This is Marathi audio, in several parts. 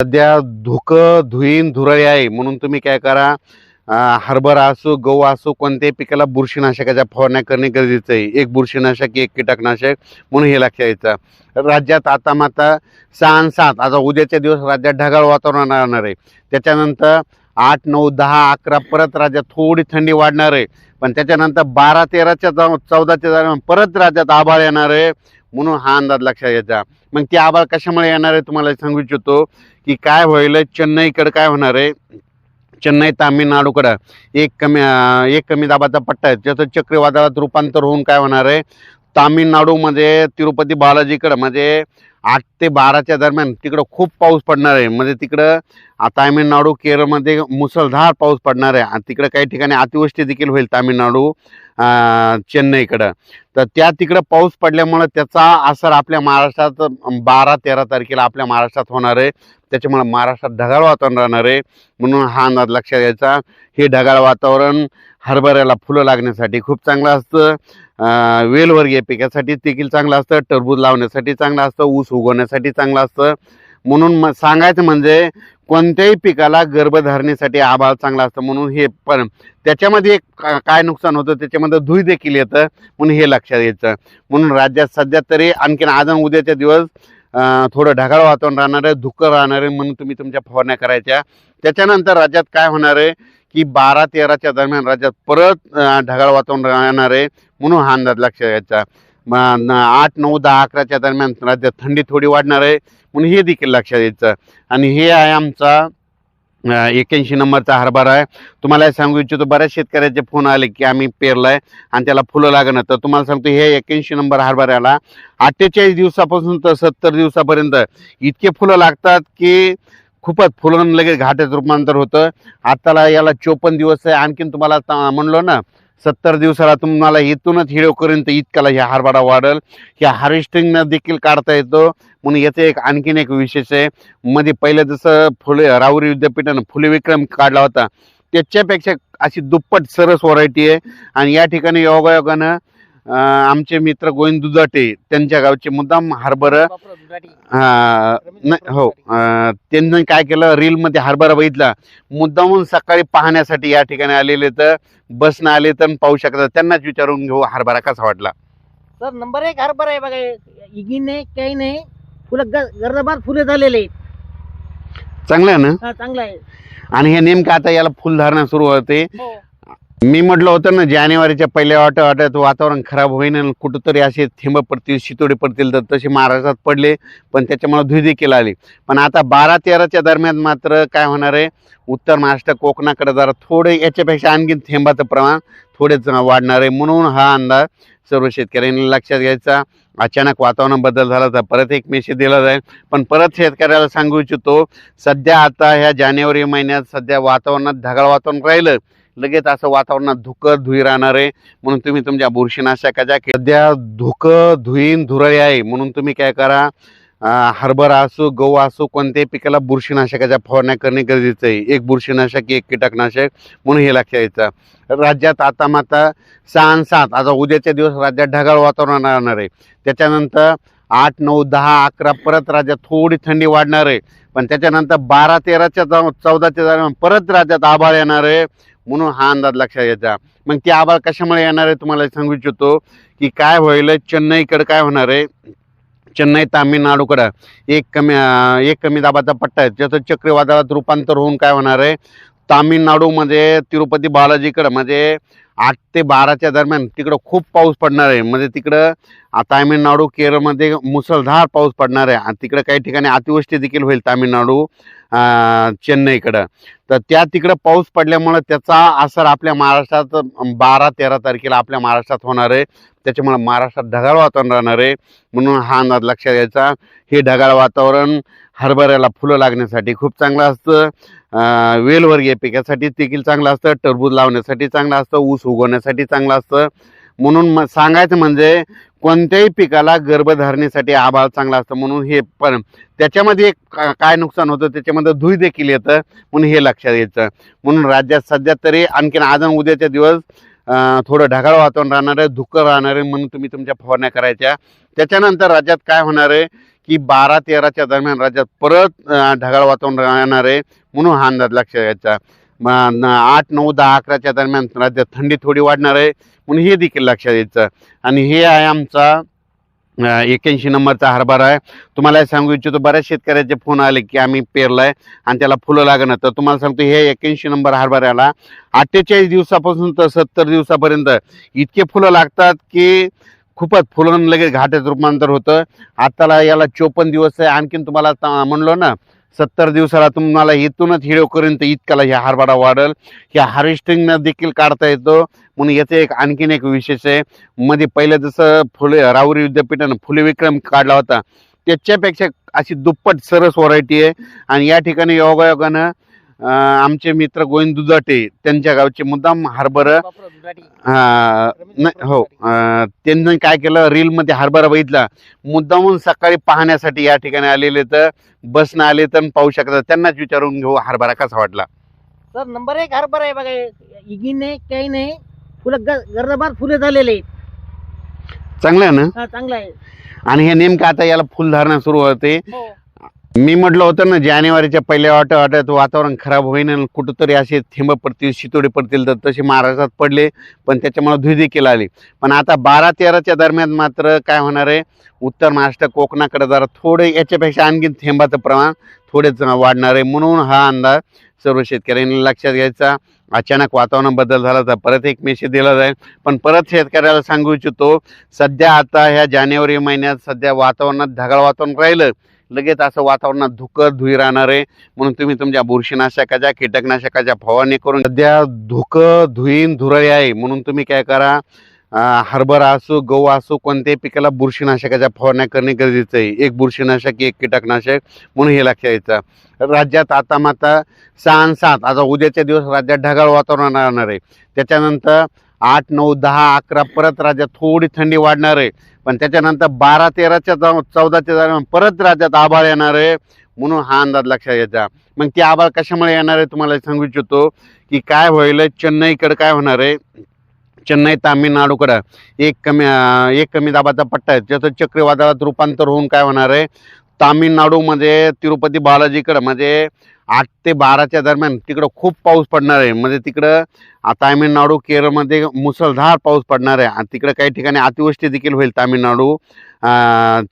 सध्या धुकं धुईन धुरळी आहे. म्हणून तुम्ही काय करा हरभरा असो गहू असो कोणत्याही पिकाला बुरशीनाशकाच्या फवारण्या करणे गरजेचं आहे. एक बुरशीनाशक एक कीटकनाशक म्हणून हे लक्षात यायचं राज्यात आता माता सहा आणि सात आता उद्याच्या दिवस राज्यात ढगाळ वातावरण राहणार आहे. त्याच्यानंतर आठ नऊ दहा अकरा परत राज्यात थोडी थंडी वाढणार आहे. पण त्याच्यानंतर बारा तेराच्या जाऊन चौदाच्या दरम्यान परत राज्यात आभाळ येणार आहे. म्हणून हा अंदाज लक्षात यायचा मग ती आभाळ कशामुळे येणार आहे तुम्हाला सांगू इच्छितो की काय होईल चेन्नईकडं काय होणार आहे? चेन्नई तामिळनाडूकडं. एक कमी एक कमी दाबाचा पट्टा आहे. त्याचं चक्रीवादळात रूपांतर होऊन काय होणार आहे? तामिळनाडूमध्ये तिरुपती बालाजीकडं म्हणजे आठ ते बाराच्या दरम्यान तिकडं खूप पाऊस पडणार आहे. म्हणजे तिकडं तामिळनाडू केरळमध्ये मुसळधार पाऊस पडणार आहे. आणि तिकडं काही ठिकाणी अतिवृष्टी देखील होईल तामिळनाडू चेन्नईकडं. तर त्या तिकडं पाऊस पडल्यामुळं त्याचा असर आपल्या महाराष्ट्रात बारा तेरा तारखेला आपल्या महाराष्ट्रात होणार आहे. त्याच्यामुळं महाराष्ट्रात ढगाळ वातावरण राहणार आहे. म्हणून हा अंदाज लक्षात घ्यायचा. हे ढगाळ वातावरण हरभऱ्याला फुलं लागण्यासाठी खूप चांगलं असतं. वेलवर्गीय पिकासाठी देखील चांगलं असतं. टरबूज लावण्यासाठी चांगलं असतं. ऊस उगवण्यासाठी चांगलं असतं. म्हणून म सांगायचं म्हणजे कोणत्याही पिकाला गर्भधारणेसाठी आभाळ चांगला असतं. म्हणून हे पण त्याच्यामध्ये एक का- काय नुकसान होतं? त्याच्यामध्ये धुई देखील येतं. म्हणून हे लक्षात यायचं. म्हणून राज्यात सध्या तरी आणखीन आज आणि उद्याच्या दिवस थोडं ढगाळ वातावरण राहणार आहे धुकं राहणार आहे. म्हणून तुम्ही तुमच्या फवारण्या करायच्या. त्याच्यानंतर राज्यात काय होणार आहे? की बारा तेराच्या दरम्यान राज्यात परत ढगाळ वातावरण राहणार आहे म्हणून हा अंदाज लक्षात घ्यायचा. आठ नऊ दहा अकराच्या दरम्यान राज्यात थंडी थोडी वाढणार आहे म्हणून हे देखील लक्षात यायचं आणि हे आहे आमचा एक्याऐंशी नंबरचा हरभरा आहे. तुम्हाला हे सांगू इच्छितो बऱ्याच शेतकऱ्याचे फोन आले की आम्ही पेरलाय आणि त्याला फुलं लागणार तर तुम्हाला सांगतो हे एक्याऐंशी नंबर हरभऱ्याला अठ्ठेचाळीस दिवसापासून तर सत्तर दिवसापर्यंत इतके फुलं लागतात की खूपच फुलं लगेच घाट्यात रूपांतर होतं. आताला याला चोपन्न दिवस आहे. आणखीन तुम्हाला म्हणलो ना सत्तर दिवसाला तुम्हाला इथूनच हिडोपर्यंत इतकाला ह्या हरभरा वाढल. ह्या हार्वेस्टिंगनं देखील काढता येतो. म्हणून याचं एक आणखीन एक विशेष आहे. मध्ये पहिलं जसं फुले राहुरी विद्यापीठानं फुले विक्रम काढला होता. त्याच्यापेक्षा अशी दुप्पट सरस व्हरायटी आहे. आणि या ठिकाणी योगायोगानं आमचे मित्र गोविंद दुधाटे त्यांच्या गावचे मुद्दाम हरभरं हा, हो त्यांनी काय केलं रीलमध्ये हरभरा बघितला. मुद्दामून सकाळी पाहण्यासाठी या ठिकाणी आलेले तर बसनं आले तर पाहू शकतात त्यांनाच विचारून घेऊ हरभरा कसा वाटला. सर नंबर एक हरभर आहे बघा इगिन नाही काही नाही. फुलं गर्दबार फुले झालेले चांगलं आहे ना? चांगलं आहे. आणि हे नेमकं आता याला फुलधारणा सुरू होते. हो. मी म्हटलं होतं ना जानेवारीच्या पहिल्या वाट वाट्यात वातावरण खराब होईन आणि कुठंतरी असे थेंब पडतील शितोडे पडतील तर तसे महाराष्ट्रात पडले पण त्याच्यामुळे धुई केला आली. पण आता बारा तेराच्या दरम्यान मात्र काय होणार आहे? उत्तर महाराष्ट्र कोकणाकडे जरा थोडे याच्यापेक्षा आणखी थेंबाचं प्रमाण थोडेच वाढणार आहे म्हणून हा अंदाज सर्व शेतकऱ्यांनी लक्षात घ्यायचा. अचानक वातावरण बदल झाला तर परत एक मेसेज दिला जाईल. पण परत शेतकऱ्याला सांगू इच्छितो सध्या आता ह्या जानेवारी महिन्यात सध्या वातावरणात ढगाळ वातावरण राहिलं. लगेच असं वातावरणात धुकं धुई राहणार आहे. म्हणून तुम्ही तुमच्या बुरशीनाशकाच्या सध्या धुकं धुईन धुरळी आहे. म्हणून तुम्ही काय करा हरभरा असो गहू असो कोणत्याही पिकाला बुरशीनाशकाच्या फवारण्या करणे गरजेचं आहे. एक बुरशीनाशक एक कीटकनाशक म्हणून हे लक्षात यायचं राज्यात आता माता सहा आणि सात आता उद्याच्या दिवस राज्यात ढगाळ वातावरण राहणार आहे. त्याच्यानंतर आठ नऊ दहा अकरा परत राज्यात थोडी थंडी वाढणार आहे. पण त्याच्यानंतर बारा तेराच्या जाऊन चौदाच्या दरम्यान परत राज्यात आभाळ येणार आहे म्हणून हा अंदाज लक्षात यायचा मग ती आभाळ कशामुळे येणार आहे तुम्हाला सांगू इच्छितो की काय होईल चेन्नईकडे काय होणार आहे? चेन्नई तामिळनाडूकडं. एक कमी एक कमी दाबाचा पट्टा आहे. त्याचं चक्रीवादळात रूपांतर होऊन काय होणार आहे? तामिळनाडूमध्ये तिरुपती बालाजीकडं म्हणजे आठ ते बाराच्या दरम्यान तिकडं खूप पाऊस पडणार आहे. म्हणजे तिकडं तामिळनाडू केरळमध्ये मुसळधार पाऊस पडणार आहे. आणि तिकडं काही ठिकाणी अतिवृष्टी देखील होईल तामिळनाडू चेन्नईकडं. तर त्या तिकडं पाऊस पडल्यामुळं त्याचा असर आपल्या महाराष्ट्रात बारा तेरा तारखेला आपल्या महाराष्ट्रात होणार आहे. त्याच्यामुळं महाराष्ट्रात ढगाळ वातावरण राहणार आहे. म्हणून हा अंदाज लक्षात घ्यायचा. हे ढगाळ वातावरण हरभऱ्याला फुलं लागण्यासाठी खूप चांगलं असतं. वेलवर्गीय पिकासाठी देखील चांगलं असतं. टरबूज लावण्यासाठी चांगलं असतं. ऊस उगवण्यासाठी चांगलं असतं. म्हणून म सांगायचं म्हणजे कोणत्याही पिकाला गर्भधारणेसाठी आभाळ चांगला असतं म्हणून हे पण त्याच्यामध्ये का- काय नुकसान होतं? त्याच्यामध्ये धुई देखील येतं. म्हणून हे लक्षात यायचं. म्हणून राज्यात सध्या तरी आणखीन आज उद्याचे उद्याच्या दिवस थोडं ढगाळ वातावरण राहणार आहे धुकं राहणार आहे म्हणून तुम्ही तुमच्या फवारण्या करायच्या. त्याच्यानंतर राज्यात काय होणार आहे? की बारा तेराच्या दरम्यान राज्यात परत ढगाळ वातावरण राहणार आहे म्हणून हा अंदाज लक्षात घ्यायचा. आठ नऊ दहा अकराच्या दरम्यान राज्यात थंडी थोडी वाढणार आहे म्हणून हे देखील लक्षात यायचं आणि हे आहे आमचा एक्याऐंशी नंबरचा हरभरा आहे. तुम्हाला हे सांगू इच्छितो बऱ्याच शेतकऱ्याचे फोन आले की आम्ही पेरलाय आणि त्याला फुलं लागणार तर तुम्हाला सांगतो हे एक्याऐंशी नंबर हरभऱ्याला अठ्ठेचाळीस दिवसापासून तर सत्तर दिवसापर्यंत इतके फुलं लागतात की खूपच फुलं लगेच घाट्यात रूपांतर होतं. आताला याला चोपन्न दिवस आहे. आणखीन तुम्हाला म्हणलो ना सत्तर दिवसाला तुम्हाला इथूनच हिरव करून तर इतकाला ह्या हरभरा वाढल. ह्या हार्वेस्टिंगनं देखील काढता येतो. म्हणून याचं एक आणखीन एक विशेष आहे. मध्ये पहिलं जसं फुले राहुरी विद्यापीठानं फुले विक्रम काढला होता. त्याच्यापेक्षा अशी दुप्पट सरस व्हरायटी आहे. आणि या ठिकाणी योगायोगानं आमचे मित्र गोविंद दुधाटे त्यांच्या गावचे मुद्दाम हरभरा हा, नाही हो त्यांनी काय केलं रीलमध्ये हरभरा बघितला. मुद्दामून सकाळी पाहण्यासाठी या ठिकाणी आलेले तर बसनं आले तर पाहू शकतात त्यांनाच विचारून घेऊ हरभरा कसा वाटला. सर नंबर एक हरभरा आहे बघा इगिन नाही काही नाही फुलं गर्दबार फुले झालेले चांगलं आहे ना? चांगला आहे. आणि हे नेमकं आता याला फुलधारणा सुरू होते. हो. मी म्हटलं होतं ना जानेवारीच्या पहिल्या आठवड्यात वातावरण खराब होईन आणि कुठंतरी असे थेंब पडतील शितोडे पडतील तर तसे महाराष्ट्रात पडले पण त्याच्यामुळे धुई आली. पण आता बारा तेराच्या दरम्यान मात्र काय होणार आहे? उत्तर महाराष्ट्र कोकणाकडे जरा थोडे याच्यापेक्षा आणखीन थेंबाचं प्रमाण थोडेच वाढणार आहे. म्हणून हा अंदाज सर्व शेतकऱ्यांनी लक्षात घ्यायचा. अचानक वातावरण बदल झाला तर परत एक मेसेज दिला जाईल. पण परत शेतकऱ्याला सांगू इच्छितो सध्या आता ह्या जानेवारी महिन्यात सध्या वातावरणात ढगाळ वातावरण राहिलं. लगेच असं वातावरणात धुकं धुई राहणार आहे. म्हणून तुम्ही तुमच्या बुरशीनाशकाच्या कीटकनाशकाच्या फवारणी करून सध्या धुकं धुईन धुरळी आहे. म्हणून तुम्ही काय करा हरभरा असो गहू असो कोणत्याही पिकाला बुरशीनाशकाच्या फवारण्या करणे गरजेचं आहे. एक बुरशीनाशक एक कीटकनाशक म्हणून हे लक्षात यायचं राज्यात आता माता सहा आणि सात आता उद्याच्या दिवस राज्यात ढगाळ वातावरण राहणार आहे. त्याच्यानंतर आठ नऊ दहा अकरा परत राज्यात थोडी थंडी वाढणार आहे. पण त्याच्यानंतर बारा तेराच्या जाऊन चौदाच्या दरम्यान परत राज्यात आभाळ येणार आहे. म्हणून हा अंदाज लक्षात घ्यायचा. मग ते आभाळ कशामुळे येणार आहे तुम्हाला सांगू इच्छितो की काय होईल चेन्नईकडे काय होणार आहे? चेन्नई तामिळनाडूकडं. एक कमी एक कमी दाबाचा पट्टा आहे. त्याचं चक्रीवादळात रूपांतर होऊन काय होणार आहे? तामिळनाडूमध्ये तिरुपती बालाजीकडं म्हणजे आठ ते बाराच्या दरम्यान तिकडं खूप पाऊस पडणार आहे. म्हणजे तिकडं तामिळनाडू केरळमध्ये मुसळधार पाऊस पडणार आहे. आणि तिकडं काही ठिकाणी अतिवृष्टी देखील होईल तामिळनाडू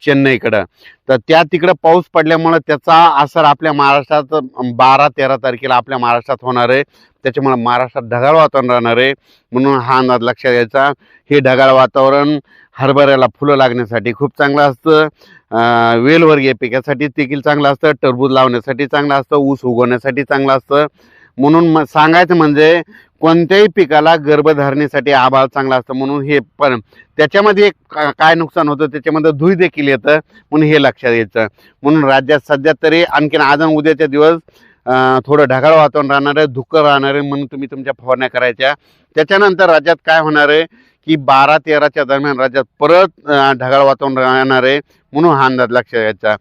चेन्नईकडं. तर त्या तिकडं पाऊस पडल्यामुळं त्याचा असर आपल्या महाराष्ट्रात बारा तेरा तारखेला आपल्या महाराष्ट्रात होणार आहे. त्याच्यामुळं महाराष्ट्रात ढगाळ वातावरण राहणार आहे. म्हणून हा अंदाज लक्षात घ्यायचा. हे ढगाळ वातावरण हरभऱ्याला फुलं लागण्यासाठी खूप चांगलं असतं. वेलवर्गीय पिकासाठी देखील चांगलं असतं. टरबूज लावण्यासाठी चांगलं असतं. ऊस उगवण्यासाठी चांगलं असतं. म्हणून म सांगायचं म्हणजे कोणत्याही पिकाला गर्भधारणेसाठी आभाळ चांगला असतं म्हणून हे पण त्याच्यामध्ये एक का- काय नुकसान होतं? त्याच्यामध्ये धुई देखील येतं म्हणून हे लक्षात यायचं. म्हणून राज्यात सध्या तरी आणखीन आज उद्याचे उद्याच्या दिवस थोडं ढगाळ वातावरण राहणार आहे धुकं राहणार आहे म्हणून तुम्ही तुमच्या फवारण्या करायच्या. त्याच्यानंतर राज्यात काय होणार आहे? की बारा तेराच्या दरम्यान राज्यात परत ढगाळ वातावरण राहणार आहे म्हणून हा अंदाज लक्षात घ्यायचा.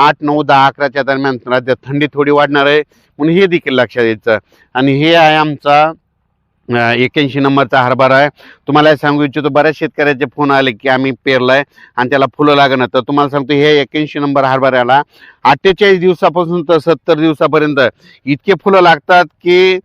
आठ नऊ दहा अकराच्या दरम्यान राज्यात थंडी थोडी वाढणार आहे म्हणून हे देखील लक्षात द्यायचं आणि हे आहे आमचा एक्याऐंशी नंबरचा हरभरा आहे. तुम्हाला हे सांगू इच्छितो बऱ्याच शेतकऱ्याचे फोन आले की आम्ही पेरलाय आणि त्याला फुलं लागणार तर तुम्हाला सांगतो हे एक्याऐंशी नंबर हरभऱ्याला अठ्ठेचाळीस दिवसापासून तर सत्तर दिवसापर्यंत इतके फुलं लागतात की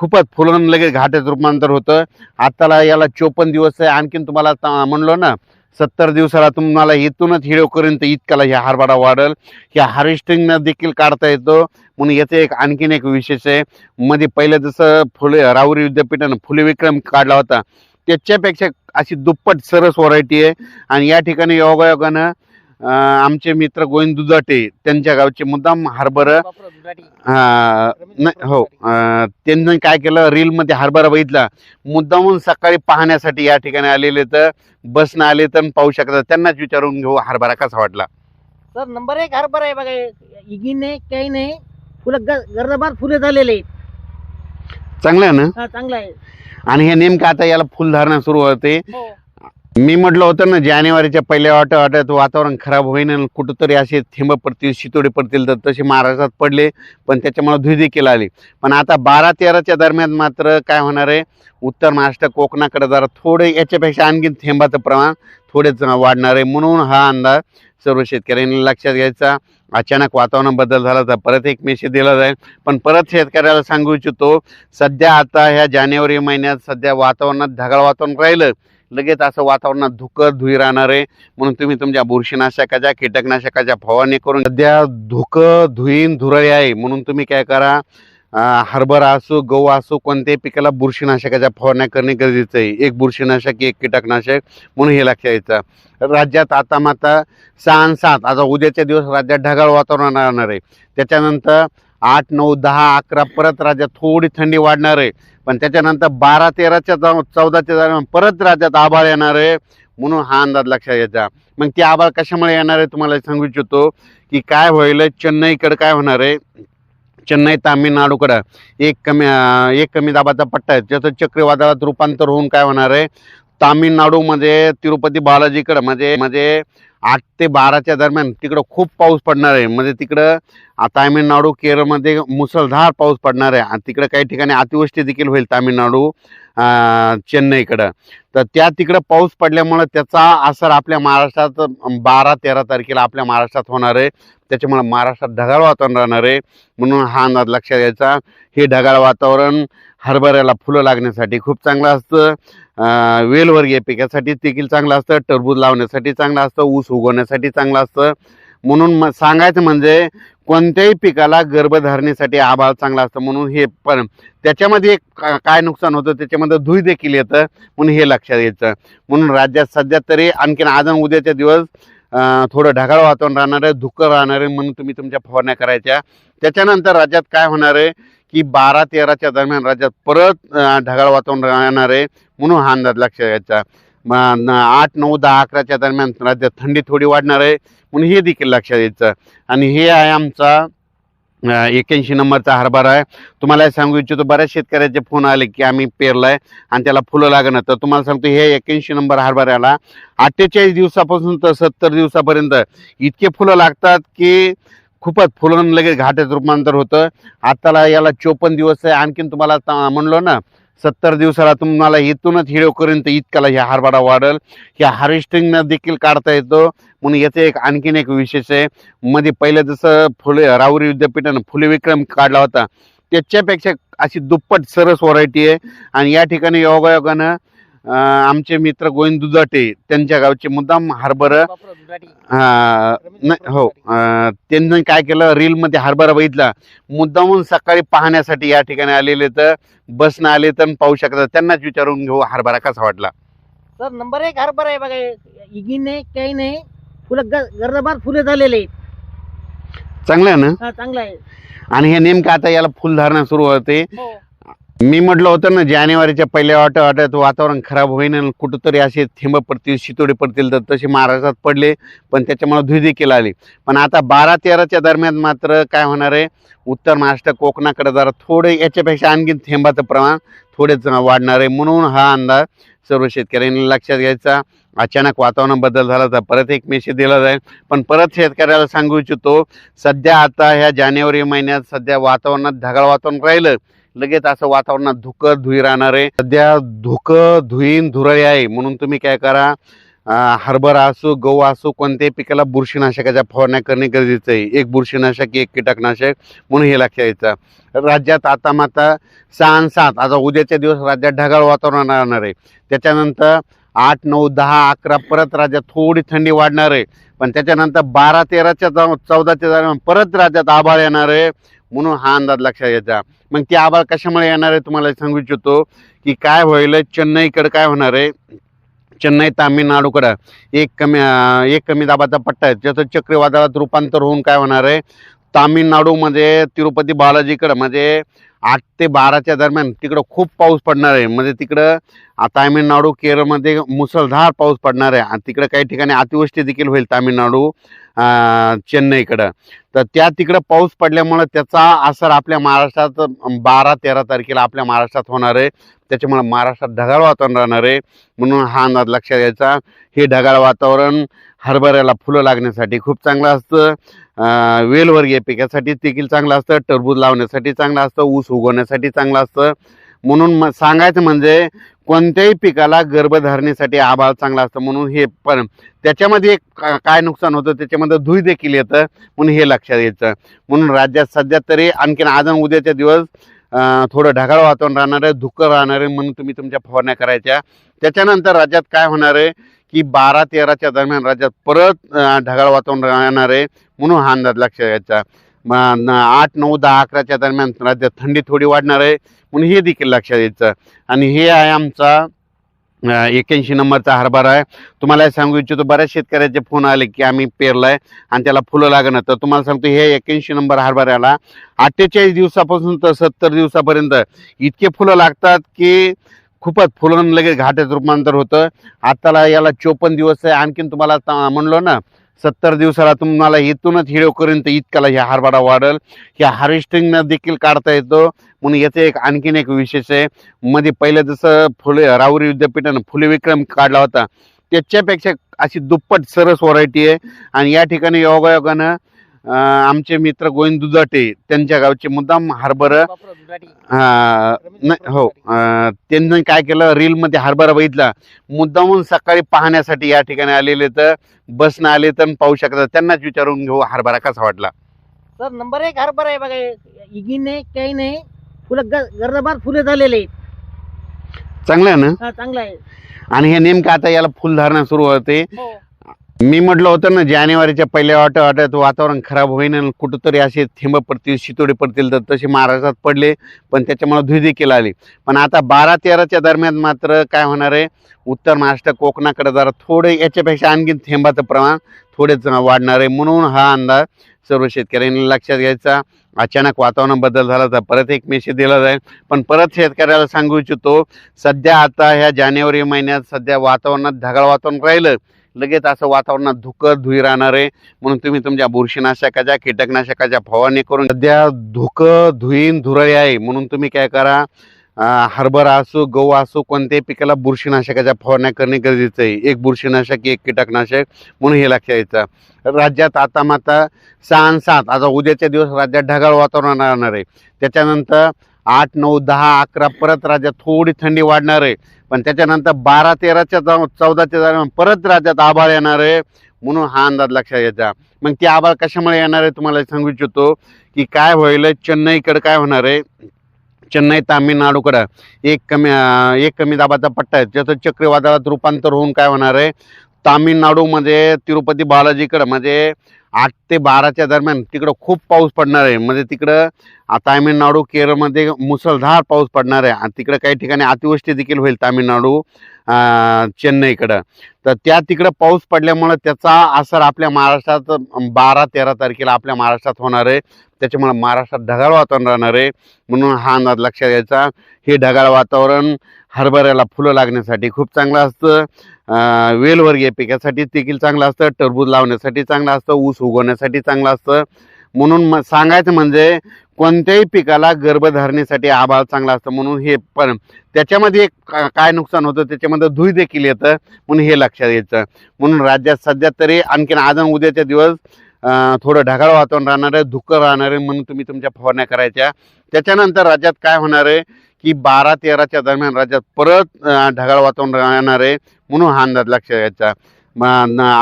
खूपच फुलं लगेच घाट्यात रूपांतर होतं. आताला याला चोपन्न दिवस आहे. आणखीन तुम्हाला म्हणलो ना सत्तर दिवसाला तुम्हाला इथूनच हिरव करून तर इतकाला ह्या हरभरा वाढल. ह्या हार्वेस्टिंगनं देखील काढता येतो. म्हणून याचं एक आणखीन एक विशेष आहे. मध्ये पहिलं जसं फुले राहुरी विद्यापीठानं फुले विक्रम काढला होता. त्याच्यापेक्षा अशी दुप्पट सरस व्हरायटी आहे. आणि या ठिकाणी योगायोगानं आमचे मित्र गोविंद दुधाटे त्यांच्या गावचे मुद्दाम हरभरा हा, हो त्यांनी काय केलं रीलमध्ये हरभरा बघितला. मुद्दामून सकाळी पाहण्यासाठी या ठिकाणी आलेले तर बसनं आले तर पाहू शकतात त्यांनाच विचारून घेऊ हरभरा कसा वाटला. सर नंबर एक हरभरा आहे बघा इगिन नाही काही नाही. फुलं गर्दबार फुले झालेले आहेत. चांगलं आहे ना? चांगला आहे. आणि हे नेमकं आता याला फुलधारणा सुरू होते. हो. मी म्हटलं होतं ना जानेवारीच्या पहिल्या वाट वाटत वातावरण खराब होईन आणि कुठंतरी असे थेंब पडतील शितोडे पडतील तर तसे महाराष्ट्रात पडले पण त्याच्यामुळे धुई आली. पण आता बारा तेराच्या दरम्यान मात्र काय होणार आहे? उत्तर महाराष्ट्र कोकणाकडे जरा थोडे याच्यापेक्षा आणखीन थेंबाचं प्रमाण थोडेच वाढणार आहे. म्हणून हा अंदाज सर्व शेतकऱ्यांनी लक्षात घ्यायचा. अचानक वातावरण बदल झाला तर परत एक मेसेज दिला जाईल. पण परत शेतकऱ्याला सांगू इच्छितो सध्या आता ह्या जानेवारी महिन्यात सध्या वातावरणात ढगाळ वातावरण राहिलं. लगेच असं वातावरणात धुकं धुई राहणार आहे. म्हणून तुम्ही तुमच्या बुरशीनाशकाच्या कीटकनाशकाच्या फवारणी करून सध्या धुकं धुईन धुरळी आहे. म्हणून तुम्ही काय करा हरभरा असो गहू असो कोणत्याही पिकाला बुरशीनाशकाच्या फवारण्या करणे गरजेचं आहे. एक बुरशीनाशक एक कीटकनाशक म्हणून हे लक्षात यायचं राज्यात आता माता सहा आणि सात आता उद्याच्या दिवस राज्यात ढगाळ वातावरण राहणार आहे. त्याच्यानंतर आठ नऊ दहा अकरा परत राज्यात थोडी थंडी वाढणार आहे. पण त्याच्यानंतर बारा तेराच्या जाऊन चौदाच्या दरम्यान परत राज्यात आभाळ येणार आहे. म्हणून हा अंदाज लक्षात घ्यायचा. मग ते आभाळ कशामुळे येणार आहे तुम्हाला सांगू इच्छितो की काय होईल चेन्नईकडे काय होणार आहे? चेन्नई तामिळनाडूकडं. एक कमी एक कमी दाबाचा पट्टा आहे. त्याचं चक्रीवादळात रूपांतर होऊन काय होणार आहे? तामिळनाडूमध्ये तिरुपती बालाजीकडं म्हणजे म्हणजे आठ ते बाराच्या दरम्यान तिकडं खूप पाऊस पडणार आहे. म्हणजे तिकडं तामिळनाडू केरळमध्ये मुसळधार पाऊस पडणार आहे. आणि तिकडं काही ठिकाणी अतिवृष्टी देखील होईल तामिळनाडू चेन्नईकडं. तर त्या तिकडं पाऊस पडल्यामुळं त्याचा असर आपल्या महाराष्ट्रात बारा तेरा तारखेला आपल्या महाराष्ट्रात होणार आहे. त्याच्यामुळं महाराष्ट्रात ढगाळ वातावरण राहणार आहे. म्हणून हा अंदाज लक्षात घ्यायचा. हे ढगाळ वातावरण हरभऱ्याला फुलं लागण्यासाठी खूप चांगलं असतं. वेलवर्गीय पिकासाठी देखील चांगलं असतं. टरबूज लावण्यासाठी चांगलं असतं. ऊस उगवण्यासाठी चांगलं असतं. म्हणून म सांगायचं म्हणजे कोणत्याही पिकाला गर्भधारणेसाठी आभाळ चांगला असतं म्हणून हे पण त्याच्यामध्ये एक का- काय नुकसान होतं? त्याच्यामध्ये धुई देखील येतं म्हणून हे लक्षात यायचं म्हणून राज्यात सध्या तरी आणखीन आज आणि उद्याच्या दिवस थोडं ढगाळ वातावरण राहणार आहे धुकं राहणार आहे म्हणून तुम्ही तुमच्या फवारण्या करायच्या. त्याच्यानंतर राज्यात काय होणार आहे? की बारा तेराच्या दरम्यान राज्यात परत ढगाळ वातावरण राहणार आहे म्हणून हा अंदाज लक्षात घ्यायचा आठ नऊ दहा अकराच्या दरम्यान राज्यात थंडी थोडी वाढणार आहे म्हणून हे देखील लक्षात यायचं आणि हे आहे आमचा एक्याऐंशी नंबरचा हरभरा आहे. तुम्हाला सांगू इच्छितो बऱ्याच शेतकऱ्याचे फोन आले की आम्ही पेरलाय आणि त्याला फुलं लागणार तर तुम्हाला सांगतो हे एक्याऐंशी नंबर हरभऱ्याला अठ्ठेचाळीस दिवसापासून तर सत्तर दिवसापर्यंत इतके फुलं लागतात की खूपच फुलं लगेच घाट्यात रूपांतर होतं. आताला याला चोपन्न दिवस आहे. आणखीन तुम्हाला म्हणलो ना सत्तर दिवसाला तुम्हाला इथूनच हिडोपर्यंत इतकाला तर ह्या हरभरा वाढल. ह्या हार्वेस्टिंगनं देखील काढता येतो. म्हणून याचं एक आणखीन एक विशेष आहे. मध्ये पहिलं जसं फुले राहुरी विद्यापीठानं फुले विक्रम काढला होता. त्याच्यापेक्षा अशी दुप्पट सरस व्हरायटी आहे. आणि या ठिकाणी योगायोगानं आमचे मित्र गोविंद दुधाटे त्यांच्या गावचे मुद्दाम नाही हो त्यांनी काय केलं रीलमध्ये हरभरा बघितला. मुद्दामून सकाळी पाहण्यासाठी या ठिकाणी आलेले तर बसनं आले तर पाहू शकतात त्यांनाच विचारून घेऊ हरभरा कसा वाटला. सर नंबर एक हरभरा आहे बघा इगिन नाही काही नाही फुलं ग- गर्दभर फुले झालेले चांगलं आहे ना? चांगलं आहे. आणि हे नेमकं आता याला फुलधारणा सुरू होते. हो. मी म्हटलं होतं ना जानेवारीच्या पहिल्या आठ वाट्यात वातावरण खराब होईन आणि कुठंतरी असे थेंब पडतील शितोडे पडतील तर तसे महाराष्ट्रात पडले पण त्याच्यामुळे धुई देखील आली. पण आता बारा तेराच्या दरम्यान मात्र काय होणार आहे? उत्तर महाराष्ट्र कोकणाकडे जरा थोडे याच्यापेक्षा आणखीन थेंबाचं प्रमाण थोडेच वाढणार आहे. म्हणून हा अंदाज सर्व शेतकऱ्यांनी लक्षात घ्यायचा. अचानक वातावरण बदल झाला तर परत एक मेसेज दिला जाईल. पण परत शेतकऱ्याला सांगू इच्छितो सध्या आता ह्या जानेवारी महिन्यात सध्या वातावरणात ढगाळ वातावरण राहिलं. लगेच असं वातावरणात धुकं धुई राहणार. आहे सध्या धुकं धुईन धुरळी आहे. म्हणून तुम्ही काय करा हरभरा असो गहू असो कोणत्याही पिकाला बुरशीनाशकाच्या फवारण्या करणे गरजेचं आहे. एक बुरशीनाशक एक कीटकनाशक म्हणून हे लक्षात यायचं राज्यात आता माता सहा आणि सात आता उद्याच्या दिवस राज्यात ढगाळ वातावरण राहणार आहे. त्याच्यानंतर आठ नऊ दहा अकरा परत राज्यात थोडी थंडी वाढणार आहे. पण त्याच्यानंतर बारा तेराच्या जाऊन चौदाच्या दरम्यान परत राज्यात आभाळ येणार आहे. म्हणून हा अंदाज लक्षात घ्यायचा मग ते आभाळ कशामुळे येणार आहे तुम्हाला सांगू इच्छितो? की काय होईल चेन्नईकडं काय होणार आहे? चेन्नई तामिळनाडूकडं. एक कमी एक कमी दाबाचा पट्टा आहे. त्याचं चक्रीवादळात रूपांतर होऊन काय होणार आहे? तामिळनाडूमध्ये तिरुपती बालाजीकडं म्हणजे आठ ते बाराच्या दरम्यान तिकडं खूप पाऊस पडणार आहे. म्हणजे तिकडं तामिळनाडू केरळमध्ये मुसळधार पाऊस पडणार आहे. आणि तिकडं काही ठिकाणी अतिवृष्टी देखील होईल तामिळनाडू. चेन्नईकडं. तर त्या तिकडं पाऊस पडल्यामुळं त्याचा असर आपल्या महाराष्ट्रात बारा तेरा तारखेला आपल्या महाराष्ट्रात होणार आहे. त्याच्यामुळं महाराष्ट्रात ढगाळ वातावरण राहणार आहे. म्हणून हा अंदाज लक्षात घ्यायचा. हे ढगाळ वातावरण हरभऱ्याला फुलं लागण्यासाठी खूप चांगलं असतं. वेलवर्गीय पिकासाठी देखील चांगलं असतं. टरबूज लावण्यासाठी चांगलं असतं. ऊस उगवण्यासाठी चांगलं असतं. म्हणून म सांगायचं म्हणजे कोणत्याही पिकाला गर्भधारणेसाठी आभाळ चांगला असतं म्हणून हे पण त्याच्यामध्ये एक का- काय नुकसान होतं त्याच्यामध्ये धुई देखील येतं म्हणून हे लक्षात यायचं म्हणून राज्यात सध्या तरी आणखीन आज आणि उद्याच्या दिवस थोडं ढगाळ वातावरण राहणार आहे धुकं राहणार आहे म्हणून तुम्ही तुमच्या फवारण्या करायच्या. त्याच्यानंतर राज्यात काय होणार आहे की बारा तेराच्या दरम्यान राज्यात परत ढगाळ वातावरण राहणार आहे म्हणून हा अंदाज लक्षात घ्यायचा आठ नऊ दहा अकराच्या दरम्यान राज्यात थंडी थोडी वाढणार आहे. म्हणून हे देखील लक्षात यायचं. आणि हे आहे आमचा एक्याऐंशी नंबरचा हरभरा आहे. तुम्हाला हे सांगू इच्छितो बऱ्याच शेतकऱ्याचे फोन आले की आम्ही पेरलाय आणि त्याला फुलं लागणार तर तुम्हाला सांगतो हे एक्याऐंशी नंबर हरभऱ्याला अठ्ठेचाळीस दिवसापासून तर सत्तर दिवसापर्यंत इतके फुलं लागतात की खूपच फुलं लगेच घाट्यात रूपांतर होतं. आताला याला चोपन्न दिवस आहे. आणखीन तुम्हाला म्हणलो ना सत्तर दिवसाला तुम्हाला इथूनच हिरोपर्यंत इतक्याला ह्या हरभरा वाढल. ह्या हार्वेस्टिंगनं देखील काढता येतो. म्हणून याचं एक आणखीन एक विशेष आहे. मध्ये पहिलं जसं फुले राहुरी विद्यापीठानं फुले विक्रम काढला होता. त्याच्यापेक्षा अशी दुप्पट सरस व्हरायटी आहे. आणि या ठिकाणी योगायोगानं आमचे मित्र गोविंद दुधाटे त्यांच्या गावचे मुद्दाम नाही हो त्यांनी काय केलं रीलमध्ये हरभरा बघितला. मुद्दामून सकाळी पाहण्यासाठी या ठिकाणी आलेले तर बसनं आले तर पाहू शकतात त्यांनाच विचारून घेऊ हरभरा कसा वाटला. सर नंबर एक हरभरा आहे बघा इगिन नाही काही नाही फुलं ग- गर्दभर फुले झालेले आहेत. चांगलं आहे ना? चांगलं आहे. आणि हे नेमकं आता याला फुलधारणा सुरू होते. हो. मी म्हटलं होतं ना जानेवारीच्या पहिल्या आठवड्यात वातावरण खराब होईन आणि कुठंतरी असे थेंब पडतील शितोडे पडतील तर तसे महाराष्ट्रात पडले पण त्याच्यामुळे धुई देखील आली. पण आता बारा तेराच्या दरम्यान मात्र काय होणार आहे? उत्तर महाराष्ट्र कोकणाकडे जरा थोडे याच्यापेक्षा आणखी थेंबाचं प्रमाण थोडेच वाढणार आहे. म्हणून हा अंदाज सर्व शेतकऱ्यांनी लक्षात घ्यायचा. अचानक वातावरण बदल झाला तर परत एक मेसेज दिला जाईल. पण परत शेतकऱ्याला सांगू इच्छितो सध्या आता ह्या जानेवारी महिन्यात सध्या वातावरणात ढगाळ वातावरण राहिलं. लगेच असं वातावरणात धुकं धुई राहणार आहे. म्हणून तुम्ही तुमच्या बुरशीनाशकाच्या कीटकनाशकाच्या फवारणी करून सध्या धुकं धुईन धुरळी आहे. म्हणून तुम्ही काय करा हरभरा असो गहू असो कोणत्याही पिकाला बुरशीनाशकाच्या फवारण्या करणे गरजेचं आहे. एक बुरशीनाशक एक कीटकनाशक म्हणून हे लक्षात यायचं राज्यात आता माता सहा आणि सात आता उद्याच्या दिवस राज्यात ढगाळ वातावरण राहणार आहे. त्याच्यानंतर आठ नऊ दहा अकरा परत राज्यात थोडी थंडी वाढणार आहे. पण त्याच्यानंतर बारा तेराच्या जाऊ- चौदाच्या दरम्यान परत राज्यात आभाळ येणार आहे. म्हणून हा अंदाज लक्षात घ्यायचा मग ती आभाळ कशामुळे येणार आहे तुम्हाला सांगू इच्छितो की काय होईल चेन्नईकडं काय होणार आहे? चेन्नई तामिळनाडूकडं. एक कमी एक कमी दाबाचा पट्टा आहे. त्याचं चक्रीवादळात रूपांतर होऊन काय होणार आहे? तामिळनाडूमध्ये तिरुपती बालाजीकडं म्हणजे आठ ते बाराच्या दरम्यान तिकडं खूप पाऊस पडणार आहे. म्हणजे तिकडं तामिळनाडू केरळमध्ये मुसळधार पाऊस पडणार आहे. आणि तिकडं काही ठिकाणी अतिवृष्टी देखील होईल तामिळनाडू चेन्नईकडं. तर त्या तिकडं पाऊस पडल्यामुळं त्याचा असर आपल्या महाराष्ट्रात बारा तेरा तारखेला आपल्या महाराष्ट्रात होणार आहे. त्याच्यामुळं महाराष्ट्रात ढगाळ वातावरण राहणार आहे. म्हणून हा अंदाज लक्षात घ्यायचा. हे ढगाळ वातावरण हरभऱ्याला फुलं लागण्यासाठी खूप चांगलं असतं. वेलवर्गीय पिकासाठी देखील चांगलं असतं. टरबूज लावण्यासाठी चांगलं असतं. ऊस उगवण्यासाठी चांगलं असतं. म्हणून म सांगायचं म्हणजे कोणत्याही पिकाला गर्भधारणेसाठी आभाळ चांगला असतं. म्हणून हे पण त्याच्यामध्ये एक का- काय नुकसान होतं? त्याच्यामध्ये धुई देखील येतं. म्हणून हे लक्षात यायचं. म्हणून राज्यात सध्या तरी आणखीन आज आणि उद्याच्या दिवस थोडं ढगाळ वातावरण राहणार आहे धुकं राहणार आहे. म्हणून तुम्ही तुमच्या फवारण्या करायच्या. त्याच्यानंतर राज्यात काय होणार आहे? की बारा तेराच्या दरम्यान राज्यात परत ढगाळ वातावरण राहणार आहे म्हणून हा अंदाज लक्षात घ्यायचा.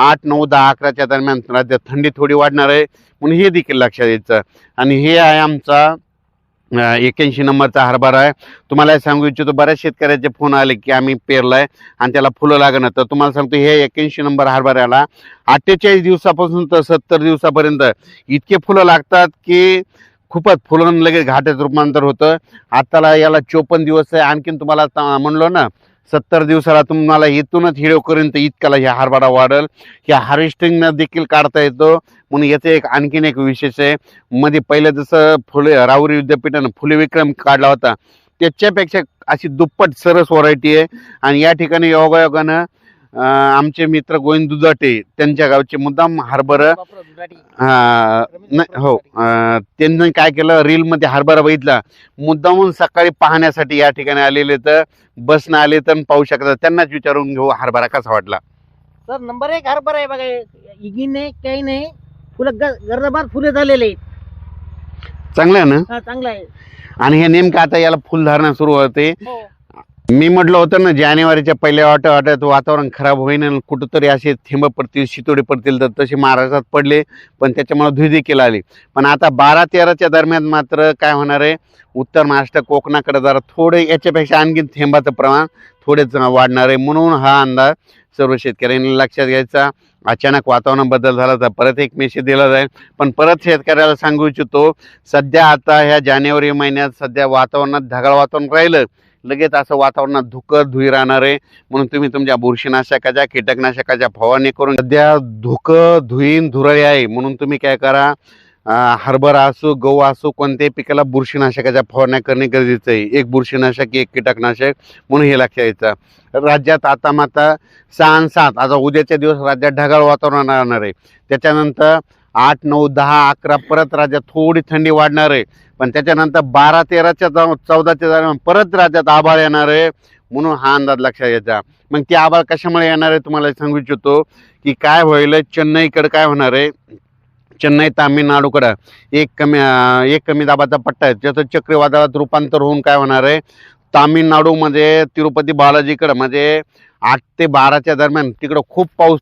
आठ नऊ दहा अकराच्या दरम्यान राज्यात थंडी थोडी वाढणार आहे म्हणून हे देखील लक्षात यायचं आणि हे आहे आमचा एक्याऐंशी नंबरचा हरभरा आहे. तुम्हाला हे सांगू इच्छितो बऱ्याच शेतकऱ्याचे फोन आले की आम्ही पेरलाय आणि त्याला फुलं लागणार तर तुम्हाला सांगतो हे एक्याऐंशी नंबर हरभऱ्याला अठ्ठेचाळीस दिवसापासून तर सत्तर दिवसापर्यंत इतके फुलं लागतात की खूपच फुलं लगेच घाट्यात रूपांतर होतं. आताला याला चोपन्न दिवस आहे. आणखीन तुम्हाला म्हणलो ना सत्तर दिवसाला तुम्हाला इथूनच हिरव इतकाला ह्या हरभरा वाढल. ह्या हार्वेस्टिंगनं देखील काढता येतो. म्हणून याचं एक आणखीन एक विशेष आहे. मध्ये पहिलं जसं फुले राहुरी विद्यापीठानं फुले विक्रम काढला होता. त्याच्यापेक्षा अशी दुप्पट सरस व्हरायटी आहे. आणि या ठिकाणी योगायोगानं आमचे मित्र गोविंद दुधाटे त्यांच्या गावचे मुद्दाम दुधाटी. हा, हो त्यांनी काय केलं रील मध्ये हरभरा बघितला. मुद्दामून सकाळी पाहण्यासाठी या ठिकाणी आलेले तर बसनं आले तर पाहू शकतात त्यांनाच विचारून घेऊ हरभरा कसा वाटला. सर नंबर एक हरभरा आहे बघा इगिन नाही काही नाही फुलं गर्दबार फुले झालेले आहेत. चांगलं आहे ना? चांगला आहे. आणि हे नेमकं आता याला फुलधारणा सुरू होते. हो. मी म्हटलं होतं ना जानेवारीच्या पहिल्या वाट वाटत वातावरण खराब होईन आणि कुठंतरी असे थेंब पडतील शितोडे पडतील तर तसे महाराष्ट्रात पडले पण त्याच्यामुळे धुई केला आली. पण आता बारा तेराच्या दरम्यान मात्र काय होणार आहे? उत्तर महाराष्ट्र कोकणाकडे जरा थोडे याच्यापेक्षा आणखी थेंबाचं प्रमाण थोडेच वाढणार आहे. म्हणून हा अंदाज सर्व शेतकऱ्यांनी लक्षात घ्यायचा. अचानक वातावरण बदल झाला तर परत एक मेसेज दिला जाईल. पण परत शेतकऱ्याला सांगू इच्छितो सध्या आता ह्या जानेवारी महिन्यात सध्या वातावरणात ढगाळ वातावरण राहिलं. लगेच असं वातावरणात धुकं धुई राहणार आहे. म्हणून तुम्ही तुमच्या बुरशीनाशकाच्या कीटकनाशकाच्या फवारणी करून सध्या धुकं धुईन धुरळी आहे. म्हणून तुम्ही काय करा हरभरा असो गहू असो कोणत्याही पिकाला बुरशीनाशकाच्या फवारण्या करणे गरजेचं आहे. एक बुरशीनाशक एक कीटकनाशक म्हणून हे लक्षात यायचं राज्यात आता माता सहा आणि सात आता उद्याच्या दिवस राज्यात ढगाळ वातावरण राहणार आहे. त्याच्यानंतर आठ नऊ दहा अकरा परत राज्यात थोडी थंडी वाढणार आहे. पण त्याच्यानंतर बारा तेराच्या जाऊ- चौदाच्या दरम्यान परत राज्यात आभाळ येणार आहे म्हणून हा अंदाज लक्षात यायचा मग ते आभाळ कशामुळे येणार आहे तुम्हाला सांगू इच्छितो की काय होईल चेन्नईकडं काय होणार आहे? चेन्नई तामिळनाडूकडं. एक कमी एक कमी दाबाचा पट्टा आहे. त्याचं चक्रीवादळात रूपांतर होऊन काय होणार आहे? तामिळनाडूमध्ये तिरुपती बालाजीकडं म्हणजे आठ ते बाराच्या दरम्यान तिकडं खूप पाऊस